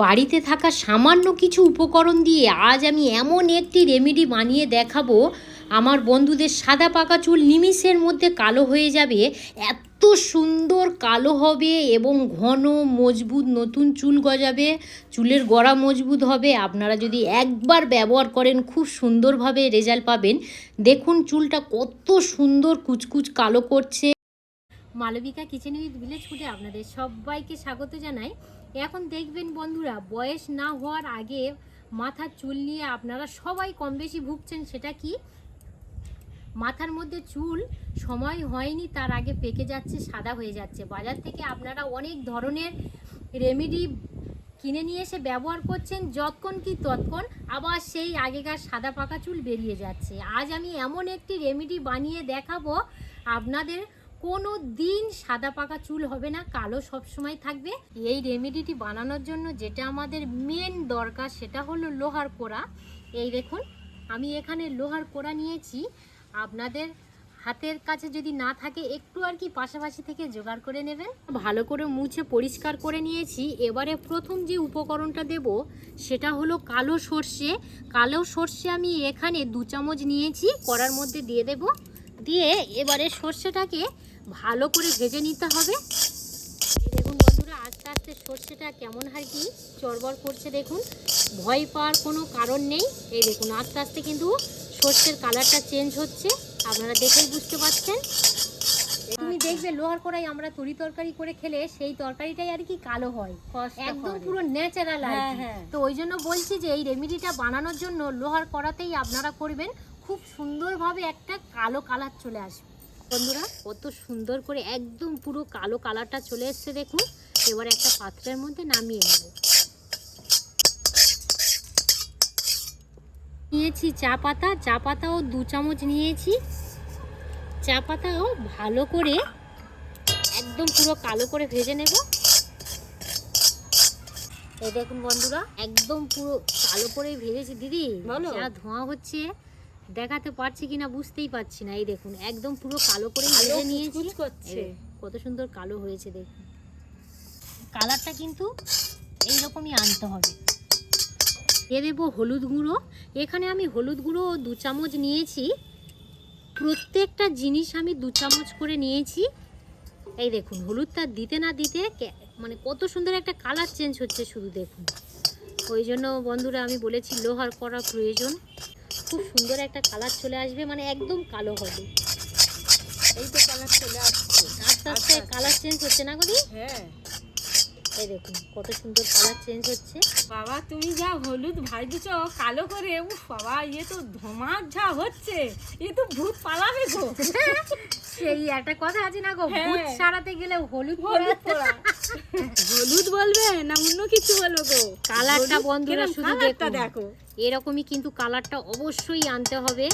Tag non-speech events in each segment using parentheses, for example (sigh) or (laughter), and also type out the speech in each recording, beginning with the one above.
বাড়িতে থাকা সামান্য কিছু উপকরণ দিয়ে আজ আমি এমন একটি রেমেডি বানিয়ে দেখাবো। আমার বন্ধুদের সাদা পাকা চুল নিমিষের মধ্যে কালো হয়ে যাবে। এত সুন্দর কালো হবে এবং ঘন, মজবুত নতুন চুল গজাবে। চুলের গড়া মজবুত হবে। আপনারা যদি একবার ব্যবহার করেন, খুব সুন্দরভাবে রেজাল্ট পাবেন। দেখুন, চুলটা কত সুন্দর কুচকুচ কালো করছে। মালবিকা কিচেন উইথ ভিলেজ ফুডে আপনাদের সবাইকে স্বাগত জানাই। এখন দেখবেন বন্ধুরা, বয়স না হওয়ার আগে মাথার চুল নিয়ে আপনারা সবাই কম বেশি ভুগছেন, সেটা কি? মাথার মধ্যে চুল সময় হয়নি, তার আগে পেকে যাচ্ছে, সাদা হয়ে যাচ্ছে। বাজার থেকে আপনারা অনেক ধরনের রেমেডি কিনে নিয়ে এসে ব্যবহার করছেন, যতক্ষণ কি ততক্ষণ আবার সেই আগেকার সাদা পাকা চুল বেরিয়ে যাচ্ছে। আজ আমি এমন একটি রেমেডি বানিয়ে দেখাবো, আপনাদের কোনো দিন সাদা পাকা চুল হবে না, কালো সব সময় থাকবে। এই রেমেডিটি বানানোর জন্য যেটা আমাদের মেন দরকার সেটা হলো লোহার কোড়া। এই দেখুন, আমি এখানে লোহার কোড়া নিয়েছি। আপনাদের হাতের কাছে যদি না থাকে, একটু আর কি পাশাপাশি থেকে জোগাড় করে নেবেন। ভালো করে মুছে পরিষ্কার করে নিয়েছি। এবারে প্রথম যে উপকরণটা দেব, সেটা হলো কালো সর্ষে। কালো সর্ষে আমি এখানে দু চামচ নিয়েছি, কড়ার মধ্যে দিয়ে দেব। দিয়ে এবারে সর্ষেটাকে ভালো করে ভেজে নিতে হবে। এই দেখুন বন্ধুরা আস্তে আস্তে সর্ষেটা কেমন আর কি চড়বড় করছে দেখুন। ভয় পাওয়ার কোনো কারণ নেই। এই দেখুন আস্তে আস্তে কিন্তু সর্ষের কালারটা চেঞ্জ হচ্ছে। আপনারা দেখেই বুঝতে পারছেন। তুমি দেখবে লোহার কড়াই আমরা তরি তরকারি করে খেলে সেই তরকারিটাই আর কি কালো হয়। একদম পুরো ন্যাচারাল আর হ্যাঁ, হ্যাঁ। তো ওই জন্য বলছি যে এই রেমেডিটা বানানোর জন্য লোহার কড়াতেই আপনারা করবেন। খুব সুন্দরভাবে একটা কালো কালার চলে আসবে। বন্ধুরা কত সুন্দর করে একদম পুরো কালো কালারটা চলে এসছে দেখুন। এবার একটা পাত্রের মধ্যে নামিয়ে নেব। নিয়েছি চা পাতা চা পাতাও দু চামচ নিয়েছি। চা পাতাও ভালো করে একদম পুরো কালো করে ভেজে নেব। এই দেখুন বন্ধুরা একদম পুরো কালো করে ভেজেছি। দিদি বলো। যা ধোঁয়া হচ্ছে। দেখাতে পারছি কিনা বুঝতেই পারছি না। এই দেখুন একদম পুরো কালো করে ভেজে নিয়েছি। করছে। কত সুন্দর কালো হয়েছে দেখুন। কালারটা কিন্তু এইরকমই আনতে হবে। দিয়ে দেবো হলুদ গুঁড়ো। এখানে আমি হলুদ গুঁড়ো দু চামচ নিয়েছি। প্রত্যেকটা জিনিস আমি দু চামচ করে নিয়েছি। এই দেখুন হলুদটা দিতে না দিতে মানে কত সুন্দর একটা কালার চেঞ্জ হচ্ছে শুধু দেখুন। ওই জন্য বন্ধুরা আমি বলেছি লোহার করা প্রয়োজন। খুব সুন্দর একটা কালার চলে আসবে মানে একদম কালো হবে। এই তো কালার চলে আসছে আস্তে আস্তে। কালার চেঞ্জ হচ্ছে না গদি হ্যাঁ। এই দেখুন কত সুন্দর কালার চেঞ্জ হচ্ছে। বাবা তুমি যা হলুদ ভাজছ কালো করে ও বাবা ইয়ে তো ধমাক যা হচ্ছে। এ তো ভূত পালাবে গো। (laughs) সেই একটা কথা আছে না গো হ্যাঁ। ভূত সারাতে গেলে হলুদ হলুদ হলুদ বলবে না অন্য কিছু বলব গো? কালারটা বন্ধুরা শুধু। দেখো? এরকমই কিন্তু কালারটা অবশ্যই আনতে হবে।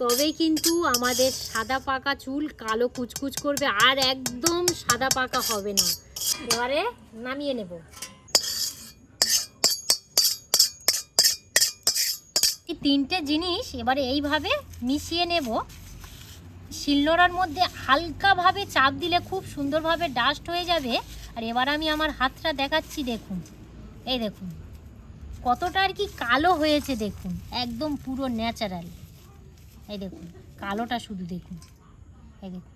তবেই কিন্তু আমাদের সাদা পাকা চুল কালো কুচকুচ করবে আর একদম সাদা পাকা হবে না। এবারে নামিয়ে নেব। এই তিনটে জিনিস এবারে এইভাবে মিশিয়ে নেব। শিলনোড়ার মধ্যে হালকাভাবে চাপ দিলে খুব সুন্দরভাবে ডাস্ট হয়ে যাবে। আর এবার আমি আমার হাতটা দেখাচ্ছি, দেখুন। এই দেখুন, কতটা আর কি কালো হয়েছে, দেখুন। একদম পুরো ন্যাচারাল। এই দেখুন, কালোটা শুধু দেখুন। এই দেখুন।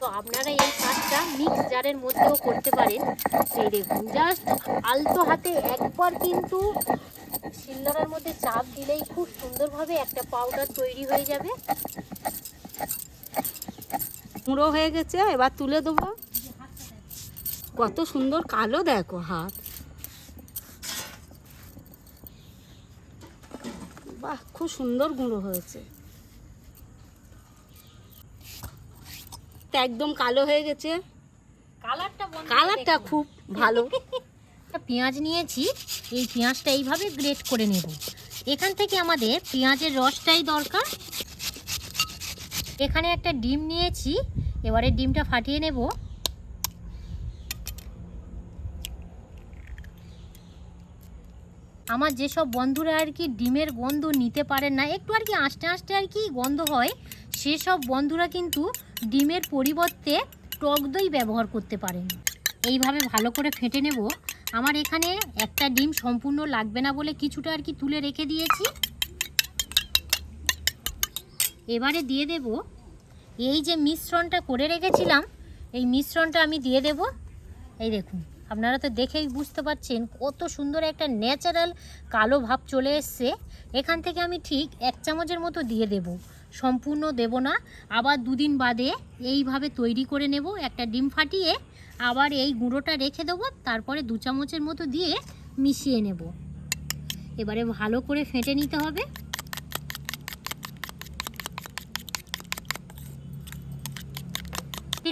তো আপনারা এই কাজটা মিক্স জারের মধ্যেও করতে পারেন। এই দেখুন, জাস্ট আলতো হাতে একবার কিন্তু শিলনোড়ার মধ্যে চাপ দিলেই খুব সুন্দরভাবে একটা পাউডার তৈরি হয়ে যাবে। মুড়ো হয়ে গেছে এবার তুলে দেবো। কত সুন্দর কালো দেখো হাত। বাহ খুব সুন্দর গুঁড়ো হয়েছে। তা একদম কালো হয়ে গেছে। কালারটা কালারটা খুব ভালো। পেঁয়াজ নিয়েছি এই পেঁয়াজটা এইভাবে গ্রেট করে নেব। এখান থেকে আমাদের পেঁয়াজের রসটাই দরকার। এখানে একটা ডিম নিয়েছি, এবারে ডিমটা ফাটিয়ে নেব। আমার যেসব বন্ধুরা আর কি ডিমের গন্ধ নিতে পারেন না, একটু আর কি আস্তে আস্তে আর কি গন্ধ হয়, সেসব বন্ধুরা কিন্তু ডিমের পরিবর্তে টক দই ব্যবহার করতে পারেন এইভাবে ভালো করে ফেটে নেব। আমার এখানে একটা ডিম সম্পূর্ণ লাগবে না বলে কিছুটা আর কি তুলে রেখে দিয়েছি। এবারে দিয়ে দেব এই যে মিশ্রণটা করে রেখেছিলাম, এই মিশ্রণটা আমি দিয়ে দেব। এই দেখুন, আপনারা তো দেখেই বুঝতে পারছেন কত সুন্দর একটা ন্যাচারাল কালো ভাব চলে এসছে। এখান থেকে আমি ঠিক এক চামচের মতো দিয়ে দেব, সম্পূর্ণ দেব না। আবার দুদিন বাদে এইভাবে তৈরি করে নেব, একটা ডিম ফাটিয়ে আবার এই গুঁড়োটা রেখে দেবো, তারপরে দু চামচের মতো দিয়ে মিশিয়ে নেব। এবারে ভালো করে ফেটে নিতে হবে।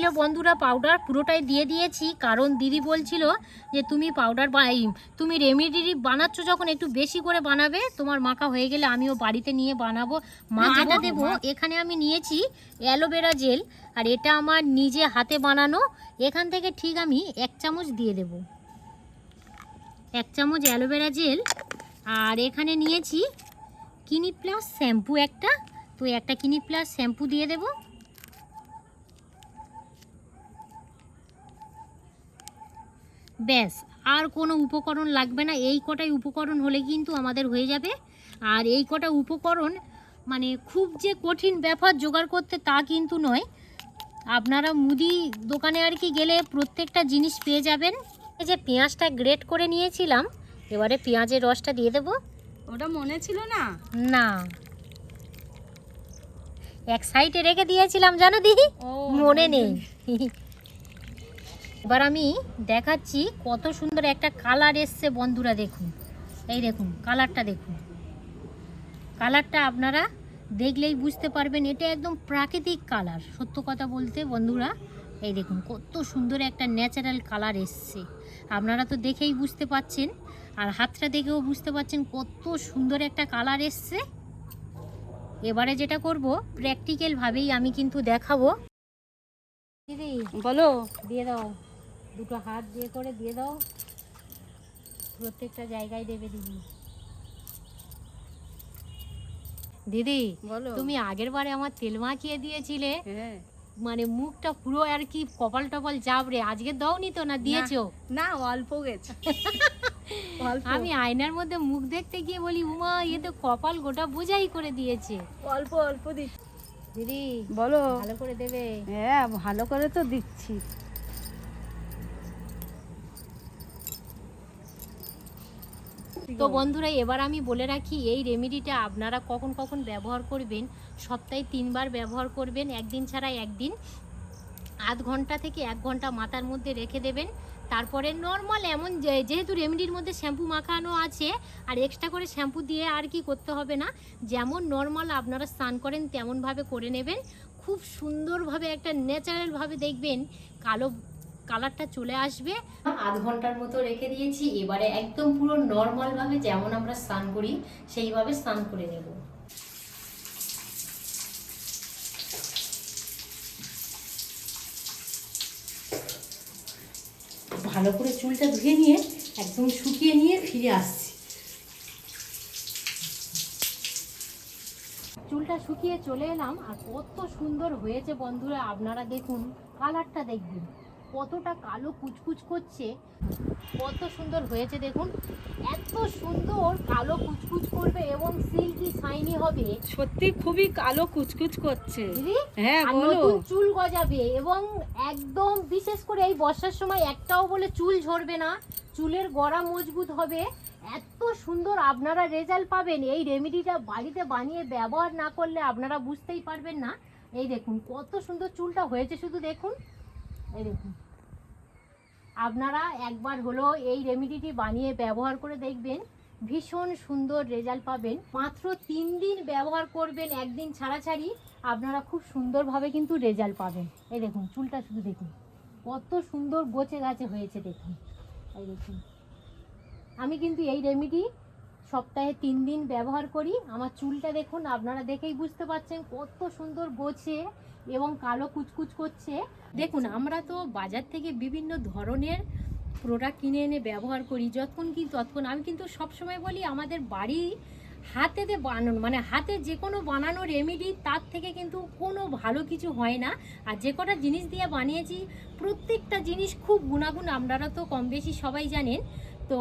দিল বন্ধুরা পাউডার পুরোটাই দিয়ে দিয়েছি। কারণ দিদি বলছিল যে তুমি পাউডার বাই তুমি রেমিডি বানাচ্ছ যখন একটু বেশি করে বানাবে তোমার মাখা হয়ে গেলে আমিও বাড়িতে নিয়ে বানাবো। মা না, যেটা গো, দেবো এখানে আমি নিয়েছি অ্যালোভেরা জেল আর এটা আমার নিজে হাতে বানানো। এখান থেকে ঠিক আমি এক চামচ দিয়ে দেব। এক চামচ অ্যালোভেরা জেল আর এখানে নিয়েছি কিনি প্লাস শ্যাম্পু একটা। তো একটা কিনি প্লাস শ্যাম্পু দিয়ে দেবো। ব্যাস আর কোনো উপকরণ লাগবে না। এই কটাই উপকরণ হলে কিন্তু আমাদের হয়ে যাবে। আর এই কটা উপকরণ মানে খুব যে কঠিন ব্যাপার জোগাড় করতে তা কিন্তু নয়। আপনারা মুদি দোকানে আর কি গেলে প্রত্যেকটা জিনিস পেয়ে যাবেন। এই যে পেঁয়াজটা গ্রেট করে নিয়েছিলাম এবারে পেঁয়াজের রসটা দিয়ে দেবো। ওটা মনে ছিল না। না। এক সাইডে রেখে দিয়েছিলাম জানো দিদি? মনে নেই। (laughs) এবার আমি দেখাচ্ছি কত সুন্দর একটা কালার এসছে বন্ধুরা দেখুন। এই দেখুন কালারটা দেখুন। কালারটা আপনারা দেখলেই বুঝতে পারবেন, এটা একদম প্রাকৃতিক কালার সত্য কথা বলতে বন্ধুরা। এই দেখুন, কত সুন্দর একটা ন্যাচারাল কালার এসছে। আপনারা তো দেখেই বুঝতে পাচ্ছেন, আর হাতটা দেখেও বুঝতে পাচ্ছেন কত সুন্দর একটা কালার এসছে। এবারে যেটা করব প্র্যাকটিক্যালভাবেই আমি কিন্তু দেখাবো। দিদি বলো, দিয়ে দাও। দুটো হাত দিয়ে করে দিয়ে দাও। প্রত্যেকটা জায়গায় দেবে দিদি। দিদি বলো। তুমি আগের বারে আমার তেল মাখিয়ে দিয়েছিলে। হ্যাঁ। মানে মুখটা পুরো আর কি কপাল টপাল চাপড়ে আজকে দাওনি তো না দিয়েছ? না অল্প গেছে। (laughs) আমি আয়নার মধ্যে মুখ দেখতে গিয়ে বলি উমা এ তো কপাল গোটা বোঝাই করে দিয়েছে। অল্প অল্প দিচ্ছি। দিদি বলো। ভালো করে দেবে। হ্যাঁ ভালো করে তো দিচ্ছি। তো বন্ধুরা এবার আমি বলে রাখি এই রেমেডিটা আপনারা কখন কখন ব্যবহার করবেন সপ্তাহে তিনবার ব্যবহার করবেন একদিন ছাড়া একদিন। আধ ঘণ্টা থেকে এক ঘণ্টা মাথার মধ্যে রেখে দেবেন। তারপরে নর্মাল এমন যে- যেহেতু রেমেডির মধ্যে শ্যাম্পু মাখানো আছে আর এক্সট্রা করে শ্যাম্পু দিয়ে আর কি করতে হবে না যেমন নর্মাল আপনারা স্নান করেন তেমনভাবে করে নেবেন। খুব সুন্দরভাবে একটা ন্যাচারালভাবে দেখবেন কালো কালারটা চলে আসবে। আধ ঘণ্টার মতো রেখে দিয়েছি এবারে একদম পুরো নর্মালভাবে যেমন আমরা স্নান করি সেইভাবে স্নান করে নেব। ভালো করে চুলটা ধুয়ে নিয়ে একদম শুকিয়ে নিয়ে ফিরে আসছি। চুলটা শুকিয়ে চলে এলাম আর কত সুন্দর হয়েছে বন্ধুরা আপনারা দেখুন কালারটা দেখবেন। কতটা কালো কুচকুচ করছে কত সুন্দর হয়েছে দেখুন। এত সুন্দর কালো কুচকুচ করবে এবং সিল্কি শাইনি হবে। সত্যি খুবই কালো কুচকুচ করছে। হ্যাঁ নতুন চুল গজাবে এবং একদম বিশেষ করে এই বর্ষার সময় একটাও বলে চুল ঝরবে না চুলের গড়া মজবুত হবে। এত সুন্দর আপনারা রেজাল্ট পাবেন। এই রেমেডিটা বাড়িতে বানিয়ে ব্যবহার না করলে আপনারা বুঝতেই পারবেন না। এই দেখুন কত সুন্দর চুলটা হয়েছে শুধু দেখুন। এই দেখুন আপনারা একবার হলো এই রেমেডিটি বানিয়ে ব্যবহার করে দেখবেন, ভীষণ সুন্দর রেজাল্ট পাবেন। মাত্র তিন দিন ব্যবহার করবেন, একদিন ছাড়া ছাড়ি আপনারা খুব সুন্দরভাবে কিন্তু রেজাল্ট পাবেন। এই দেখুন, চুলটা শুধু দেখুন। কত সুন্দর গোছে গাছে হয়েছে, দেখুন। এই দেখুন। আমি কিন্তু এই রেমেডি সপ্তাহে তিন দিন ব্যবহার করি। আমার চুলটা দেখুন, আপনারা দেখেই বুঝতে পারছেন কত সুন্দর গোছে। এবং কালো কুচকুচ করছে। দেখুন, আমরা তো বাজার থেকে বিভিন্ন ধরনের প্রোডাক্ট কিনে এনে ব্যবহার করি, যতক্ষণ কি ততক্ষণ। আমি কিন্তু সবসময় বলি, আমাদের বাড়ি হাতেতে বানানো মানে হাতে যে কোনো বানানো রেমেডি তার থেকে কিন্তু কোনো ভালো কিছু হয় না। আর যে কটা জিনিস দিয়ে বানিয়েছি, প্রত্যেকটা জিনিস খুব গুণাগুণ আপনারা তো কম বেশি সবাই জানেন। তো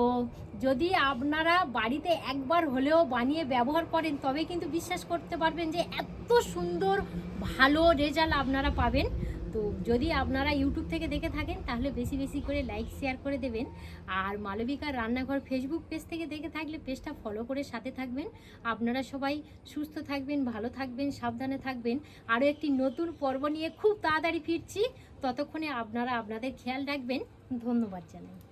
যদি আপনারা বাড়িতে একবার হলেও বানিয়ে ব্যবহার করেন, তবে কিন্তু বিশ্বাস করতে পারবেন যে এত সুন্দর, ভালো রেজাল্ট আপনারা পাবেন। তো যদি আপনারা ইউটিউব থেকে দেখে থাকেন, তাহলে বেশি বেশি করে লাইক, শেয়ার করে দেবেন। আর মালবিকার রান্নাঘর ফেসবুক পেজ থেকে দেখে থাকলে পেজটা ফলো করে সাথে থাকবেন। আপনারা সবাই সুস্থ থাকবেন, ভালো থাকবেন, সাবধানে থাকবেন। আরও একটি নতুন পর্ব নিয়ে খুব তাড়াতাড়ি ফিরছি। ততক্ষণে আপনারা আপনাদের খেয়াল রাখবেন। ধন্যবাদ জানাই।